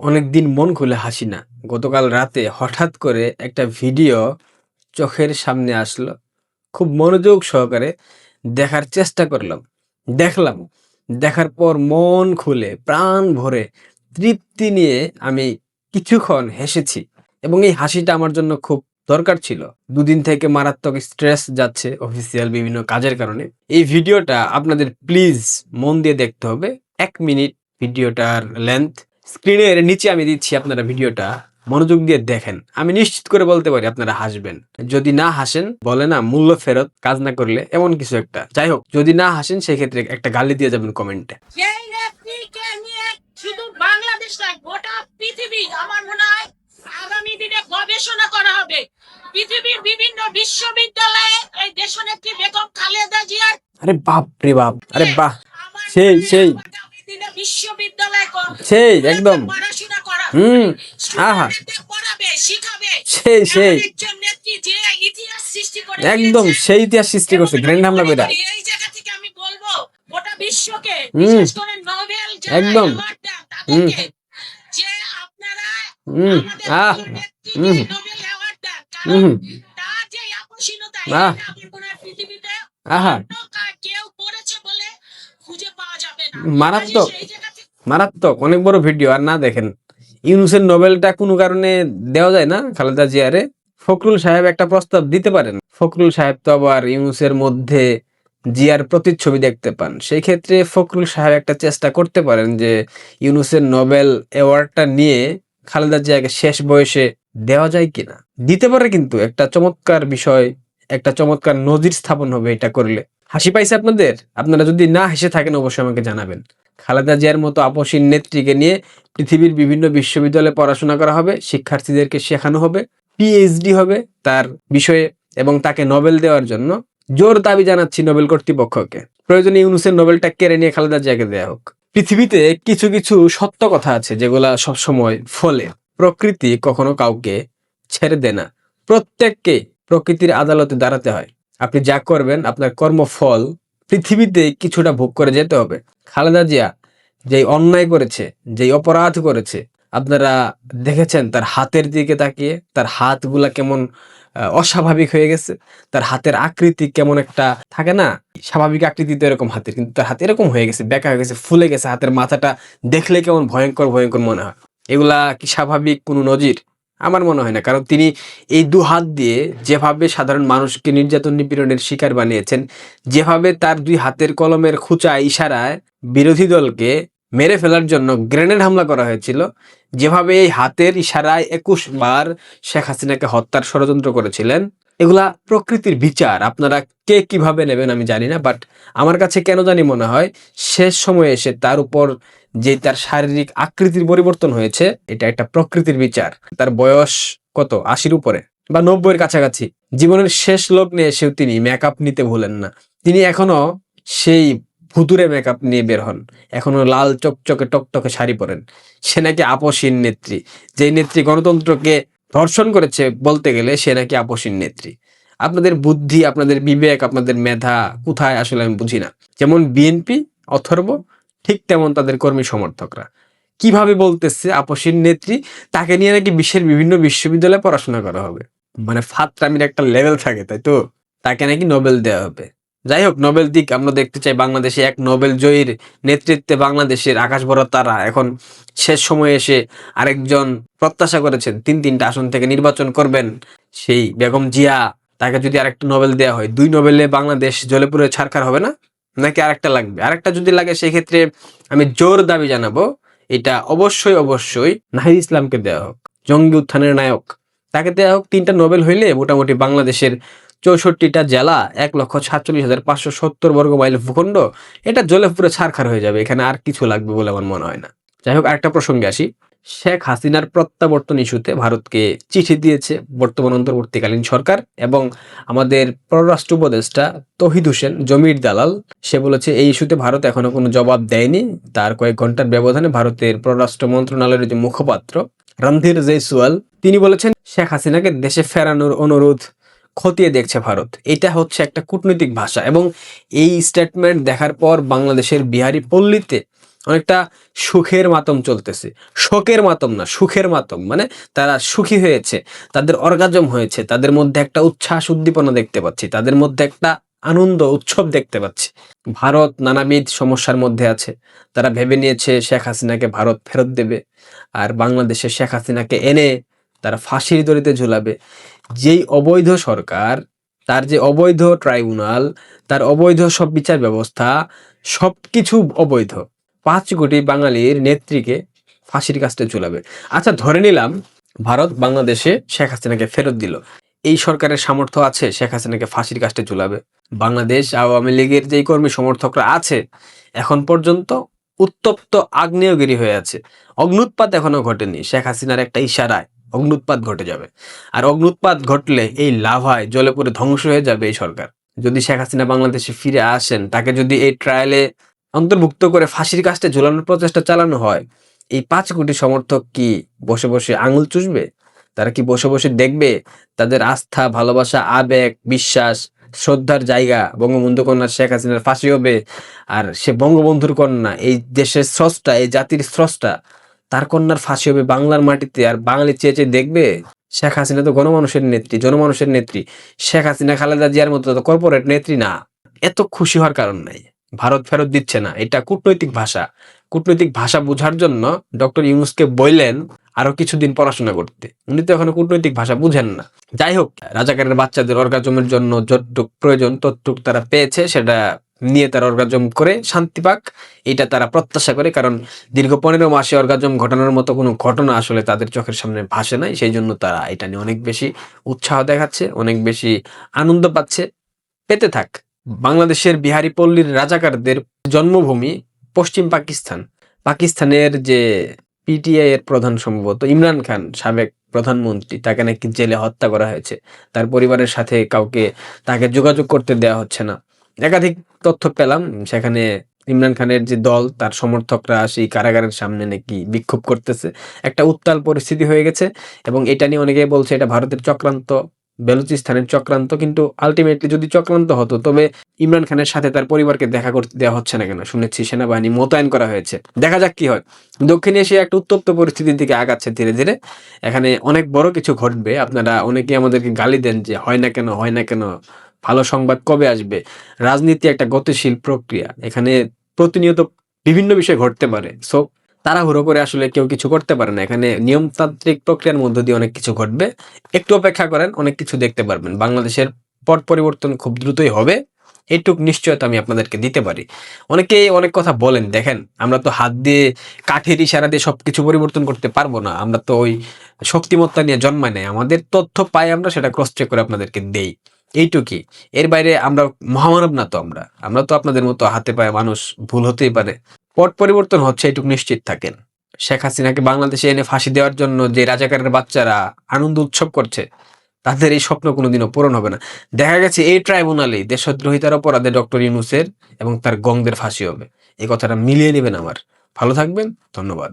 অনেকদিন মন খুলে হাসি না। গতকাল রাতে হঠাৎ করে একটা ভিডিও চোখের সামনে আসলো। খুব মনোযোগ সহকারে দেখার চেষ্টা করলাম। দেখলাম। দেখার পর মন খুলে, প্রাণ ভরে তৃপ্তি নিয়ে আমি কিছুক্ষণ হেসেছি এবং এই হাসিটা আমার জন্য খুব দরকার ছিল। দুদিন থেকে মারাত্মক স্ট্রেস যাচ্ছে অফিসিয়াল বিভিন্ন কাজের কারণে। এই ভিডিওটা আপনাদের প্লিজ মন দিয়ে দেখতে হবে। এক মিনিট ভিডিওটার লেন্থ। স্ক্রিনের নিচে আমি দিচ্ছি আপনারা ভিডিওটা মনোযোগ দিয়ে দেখেন। আমি নিশ্চিত করে বলতে পারি আপনারা হাসবেন। যদি না হাসেন বলে না মূল্য ফেরত কাজ না করলে এমন কিছু একটা। যাই হোক যদি না হাসেন সেক্ষেত্রে একটা গালি দিয়ে যাবেন কমেন্টে। যেই ব্যক্তিকে নিয়ে শুধু বাংলাদেশ নয় গোটা পৃথিবী আমার মনে হয় আগামী দিনে গবেষণা করা হবে। পৃথিবীর বিভিন্ন বিশ্ববিদ্যালয়ে এই দেশনেত্রী বেগম খালেদা জিয়ার আরে বাপ রে বাপ আরে বাহ। সেই, সেই। দিনে বিশ্ববিদ্যালয়ে সেই একদম। পড়াশোনা করা হুম আহা পড়াবে শিখাবে। সেই সেই। একজন নেত্রী যে ইতিহাস সৃষ্টি করে একদম সেই ইতিহাস সৃষ্টি করছে গ্র্যান্ড হামলা করি এই জায়গা থেকে আমি বলব গোটা বিশ্বকে বিশেষ করে নোবেল একদম। তাদেরকে যে আপনারা আমাদের। নোবেল award দেন। কারণ তার যে আহ। এটা পৃথিবীতে আহা অন্য কা- কেউ করেছে বলে খুঁজে পাওয়া যাবে না। মারাত্মক। মারাত্মক, অনেক বড় ভিডিও, আর না দেখেন। ইউনুসের নোবেলটা কোনো কারণে দেওয়া যায় না, খালেদা জিয়ারে। ফখরুল সাহেব একটা প্রস্তাব দিতে পারেন। ফখরুল সাহেব তো আবার ইউনুসের মধ্যে জিয়ার প্রতিচ্ছবি দেখতে পান। সেই ক্ষেত্রে ফখরুল সাহেব একটা চেষ্টা করতে পারেন যে ইউনুসের নোবেল অ্যাওয়ার্ডটা নিয়ে খালেদা জিয়াকে শেষ বয়সে দেওয়া যায় কিনা। দিতে পারে কিন্তু, একটা চমৎকার বিষয়, একটা চমৎকার নজির স্থাপন হবে এটা করলে। হাসি পাইছে আপনাদের? আপনারা যদি না হেসে থাকেন, অবশ্যই আমাকে জানাবেন। খালেদা জিয়ার মতো আপসীন নেত্রীকে নিয়ে পৃথিবীর বিভিন্ন বিশ্ববিদ্যালয়ে পড়াশোনা করা হবে, শিক্ষার্থীদেরকে শেখানো হবে পিএইচডি হবে তার বিষয়ে এবং তাকে নোবেল দেওয়ার জন্য জোর দাবি জানাচ্ছি নোবেল কর্তৃপক্ষকে। প্রয়োজনে ইউনুসের নোবেলটা কেড়ে নিয়ে খালেদা জিয়াকে দেওয়া হোক। পৃথিবীতে কিছু কিছু সত্য কথা আছে যেগুলা সবসময় ফলে। প্রকৃতি কখনো কাউকে ছেড়ে দেয় না। প্রত্যেককে প্রকৃতির আদালতে দাঁড়াতে হয়। আপনি যা করবেন, আপনার কর্মফল পৃথিবীতে কিছুটা ভোগ করে যেতে হবে। খালেদা জিয়া যেই অন্যায় করেছে, যেই অপরাধ করেছে, আপনারা দেখেছেন তার হাতের দিকে তাকিয়ে, তার হাতগুলা কেমন অস্বাভাবিক হয়ে গেছে, তার হাতের আকৃতি কেমন একটা থাকে না, স্বাভাবিক আকৃতি তো এরকম হাতের, কিন্তু তার হাত এরকম হয়ে গেছে, বেঁকা হয়ে গেছে, ফুলে গেছে, হাতের মাথাটা দেখলে কেমন ভয়ঙ্কর ভয়ঙ্কর মনে হয়। এগুলা কি স্বাভাবিক, কোনো নজির? আমার মনে হয় না, কারণ তিনি এই দু হাত দিয়ে যেভাবে সাধারণ মানুষকে নির্যাতন নিপীড়নের শিকার বানিয়েছেন, যেভাবে তার দুই হাতের কলমের খুচা ইশারায় বিরোধী দলকে মেরে ফেলার জন্য গ্রেনেড হামলা করা হয়েছিল, যেভাবে এই হাতের ইশারায় একুশ বার শেখ হাসিনাকে হত্যার ষড়যন্ত্র করেছিলেন এগুলা প্রকৃতির বিচার। আপনারা কে কীভাবে নেবেন আমি জানি না বাট আমার কাছে কেন জানি মনে হয় শেষ সময়ে এসে তার উপর যে তার শারীরিক আকৃতির পরিবর্তন হয়েছে, এটা একটা প্রকৃতির বিচার। তার বয়স কত? আশির উপরে বা নব্বইয়ের কাছাকাছি। জীবনের শেষ লগ্নে এসেও তিনি মেকআপ নিতে ভুলেন না। তিনি এখনও সেই ভুতুরে মেকআপ নিয়ে বের হন। এখনও লাল চকচকে টকটকে শাড়ি পরেন। সে নাকি আপসীন নেত্রী। যেই নেত্রী গণতন্ত্রকে ধর্ষণ করেছে বলতে গেলে সে নাকি আপসীন নেত্রী। আপনাদের বুদ্ধি, আপনাদের বিবেক, আপনাদের মেধা কোথায় আসলে আমি বুঝি না। যেমন বিএনপি, অথর্ব, ঠিক তেমন তাদের কর্মী সমর্থকরা। কীভাবে বলতেছে আপসীন নেত্রী? তাকে নিয়ে নাকি বিশ্বের বিভিন্ন বিশ্ববিদ্যালয়ে পড়াশোনা করা হবে। মানে ফাতরামির একটা লেভেল থাকে, তাই তো? তাকে নাকি নোবেল দেওয়া হবে। যাই হোক, নোবেল দিক আমরা দেখতে চাই বাংলাদেশে এক নোবেল জয়ীর নেতৃত্বে বাংলাদেশের আকাশ বড় তারা। এখন শেষ সময়ে এসে আরেকজন প্রত্যাশা করেছেন, তিন তিনটা আসন থেকে নির্বাচন করবেন সেই বেগম জিয়া। তাকে যদি আরেকটা নোবেল দেওয়া হয়, দুই নোবেলে বাংলাদেশ জ্বলে পুরো ছাড়খার হবে না? নাকি আরেকটা লাগবে? আরেকটা যদি লাগে সেই ক্ষেত্রে আমি জোর দাবি জানাব, এটা অবশ্যই অবশ্যই নাহিদ ইসলামকে দেওয়া হোক, জঙ্গি উত্থানের নায়ক। তাকে দেওয়া হোক তিনটা নোবেল হইলে মোটামুটি বাংলাদেশের চৌষট্টিটা জেলা, এক লক্ষ সাতচল্লিশ হাজার পাঁচশো সত্তর বর্গ মাইল ভূখণ্ড। এটা জ্বলে পুরো ছারখার হয়ে যাবে, এখানে আর কিছু লাগবে বলে আমার মনে হয় না। যাই হোক, আরেকটা প্রসঙ্গে আসি। শেখ হাসিনার প্রত্যাবর্তন ইস্যুতে ভারতকে চিঠি দিয়েছে বর্তমান অন্তর্বর্তীকালীন সরকার এবং আমাদের পররাষ্ট্র উপদেষ্টা তহিদ হোসেন জমির দালাল। সে বলেছে, এই ইস্যুতে ভারত এখনও কোনো জবাব দেয়নি। তার কয়েক ঘণ্টার ব্যবধানে ভারতের পররাষ্ট্র মন্ত্রণালয়ের যে মুখপাত্র রণধীর জয়সওয়াল, তিনি বলেছেন, শেখ হাসিনাকে দেশে ফেরানোর অনুরোধ খতিয়ে দেখছে ভারত। এটা হচ্ছে একটা কূটনৈতিক ভাষা এবং এই স্টেটমেন্ট দেখার পর বাংলাদেশের বিহারি পল্লীতে অনেকটা সুখের মাতম চলতেছে। শোকের মাতম না, সুখের মাতম। মানে তারা সুখী হয়েছে, তাদের অর্গাজম হয়েছে, তাদের মধ্যে একটা উচ্ছ্বাস উদ্দীপনা দেখতে পাচ্ছি, তাদের মধ্যে একটা আনন্দ, উৎসব দেখতে পাচ্ছি। ভারত নানাবিধ সমস্যার মধ্যে আছে। তারা ভেবে নিয়েছে শেখ হাসিনাকে ভারত ফেরত দেবে, আর বাংলাদেশে শেখ হাসিনাকে এনে তারা ফাঁসির দড়িতে ঝুলাবে। যেই অবৈধ সরকার, তার যে অবৈধ ট্রাইব্যুনাল, তার অবৈধ সব বিচার ব্যবস্থা সব কিছু অবৈধ। পাঁচ কোটি বাঙালির নেত্রীকে ফাঁসির কাজটা ঝুলাবে। আচ্ছা ধরে নিলাম ভারত বাংলাদেশে শেখ হাসিনাকে ফেরত দিল। এই সরকারের সামর্থ্য আছে, শেখ হাসিনাকে ফাঁসির কাজটা ঝুলাবে। বাংলাদেশ, আওয়ামী লীগের যেই কর্মী সমর্থকরা আছে, এখন পর্যন্ত উত্তপ্ত আগ্নেয়গিরি হয়ে আছে। অগ্নুৎপাত এখনও ঘটেনি, শেখ হাসিনার একটা ইশারায়। অগ্নুৎপাত ঘটে যাবে। আর অগ্নুৎপাত ঘটলে এই লাভায় জলে পড়ে ধ্বংস হয়ে যাবে এই সরকার। যদি শেখ হাসিনা বাংলাদেশে ফিরে আসেন, তাকে যদি এই ট্রায়ালে অন্তর্ভুক্ত করে ফাঁসির কাজটা ঝোলানোর প্রচেষ্টা চালানো হয়, এই পাঁচ কোটি সমর্থক কি বসে বসে আঙুল চুষবে? তারা কি বসে বসে দেখবে তাদের আস্থা, ভালোবাসা, আবেগ, বিশ্বাস, শ্রদ্ধার জায়গা বঙ্গবন্ধু কন্যা শেখ হাসিনার ফাঁসি হবে? আর সে বঙ্গবন্ধুর কন্যা, এই দেশের স্রষ্টা, এই জাতির স্রষ্টা তার কন্যার ফাঁসি হবে বাংলার মাটিতে আর বাঙালি চেয়ে চেয়ে দেখবে শেখ হাসিনা তো গণমানুষের নেত্রী, জনমানুষের নেত্রী। শেখ হাসিনা, খালেদা জিয়ার মতো তো কর্পোরেট নেত্রী না। এত খুশি হওয়ার কারণ নাই। ভারত ফেরত দিচ্ছে না। এটা কূটনৈতিক ভাষা। কূটনৈতিক ভাষা বোঝার জন্য ডক্টর ইউনুসকে বললেন আরও কিছুদিন পড়াশোনা করতে। উনি তো এখনও কূটনৈতিক ভাষা বুঝেন না। যাই হোক, রাজাকারের বাচ্চাদের অর্গাজমের জন্য যতটুক প্রয়োজন ততটুক তারা পেয়েছে, সেটা নিয়ে তারা অর্গাজম করে শান্তি পাক। এটা তারা প্রত্যাশা করে, কারণ দীর্ঘ পনেরো মাসে অর্গাজম ঘটানোর মতো কোনো ঘটনা আসলে তাদের চোখের সামনে ভাসে নাই। সেই জন্য তারা এটা নিয়ে অনেক বেশি উৎসাহ দেখাচ্ছে, অনেক বেশি আনন্দ পাচ্ছে। পেতে থাক, বাংলাদেশের বিহারি পল্লীর রাজাকারদের জন্মভূমি পশ্চিম পাকিস্তান। পাকিস্তানের যে পিটিআই এর প্রধান সম্ভবত ইমরান খান, সাবেক প্রধানমন্ত্রী, তাকে নাকি জেলে হত্যা করা হয়েছে। তার পরিবারের সাথে কাউকে তাকে যোগাযোগ করতে দেওয়া হচ্ছে না। একাধিক তথ্য পেলাম। সেখানে ইমরান খানের যে দল, তার সমর্থকরা সেই কারাগারের সামনে নাকি বিক্ষোভ করতেছে। একটা উত্তাল পরিস্থিতি হয়ে গেছে এবং এটা নিয়ে অনেকে বলছে এটা ভারতের চক্রান্ত, বেলুচিস্তানের চক্রান্ত, কিন্তু আলটিমেটলি যদি চক্রান্ত হতো, তবে ইমরান খানের সাথে তার পরিবারকে দেখা করতে দেওয়া হচ্ছে না কেন? শুনেছি সেনাবাহিনী মোতায়েন করা হয়েছে। দেখা যাক কি হয়। দক্ষিণ এশিয়া একটা উত্তপ্ত পরিস্থিতির দিকে আগাচ্ছে ধীরে ধীরে। এখানে অনেক বড় কিছু ঘটবে। আপনারা অনেকে আমাদেরকে গালি দেন যে হয় না কেন, হয় না কেন ভালো সংবাদ কবে আসবে? রাজনীতি একটা গতিশীল প্রক্রিয়া। এখানে প্রতিনিয়ত বিভিন্ন বিষয় ঘটতে পারে। সো তাড়াহুড়ো করে আসলে কেউ কিছু করতে পারে না। এখানে নিয়মতান্ত্রিক প্রক্রিয়ার মধ্য দিয়ে অনেক কিছু ঘটবে। একটু অপেক্ষা করেন, অনেক কিছু দেখতে পারবেন। বাংলাদেশের পট পরিবর্তন খুব দ্রুতই হবে। এইটুক নিশ্চয়তা আমি আপনাদেরকে দিতে পারি। অনেকেই অনেক কথা বলেন, দেখেন, আমরা তো হাত দিয়ে, কাঠের ইশারা দিয়ে সবকিছু পরিবর্তন করতে পারব না। আমরা তো ওই শক্তিমত্তা নিয়ে জন্মায় নেই। আমাদের তথ্য পাই আমরা, সেটা ক্রস চেক করে আপনাদেরকে দেই। এইটুকুই এর বাইরে আমরা মহামানব না তো আমরা। আমরা তো আপনাদের মতো হাতে পায়ে মানুষ, ভুল হতেই পারে। পট পরিবর্তন হচ্ছে এইটুকু নিশ্চিত থাকেন। শেখ হাসিনাকে বাংলাদেশে এনে ফাঁসি দেওয়ার জন্য যে রাজাকারের বাচ্চারা আনন্দ উৎসব করছে, তাদের এই স্বপ্ন কোনোদিনও পূরণ হবে না। দেখা গেছে, এই ট্রাইব্যুনালেই দেশদ্রোহিতার অপরাধে ডক্টর ইউনুসের এবং তার গংদের ফাঁসি হবে। এই কথাটা মিলিয়ে নেবেন আমার। ভালো থাকবেন, ধন্যবাদ।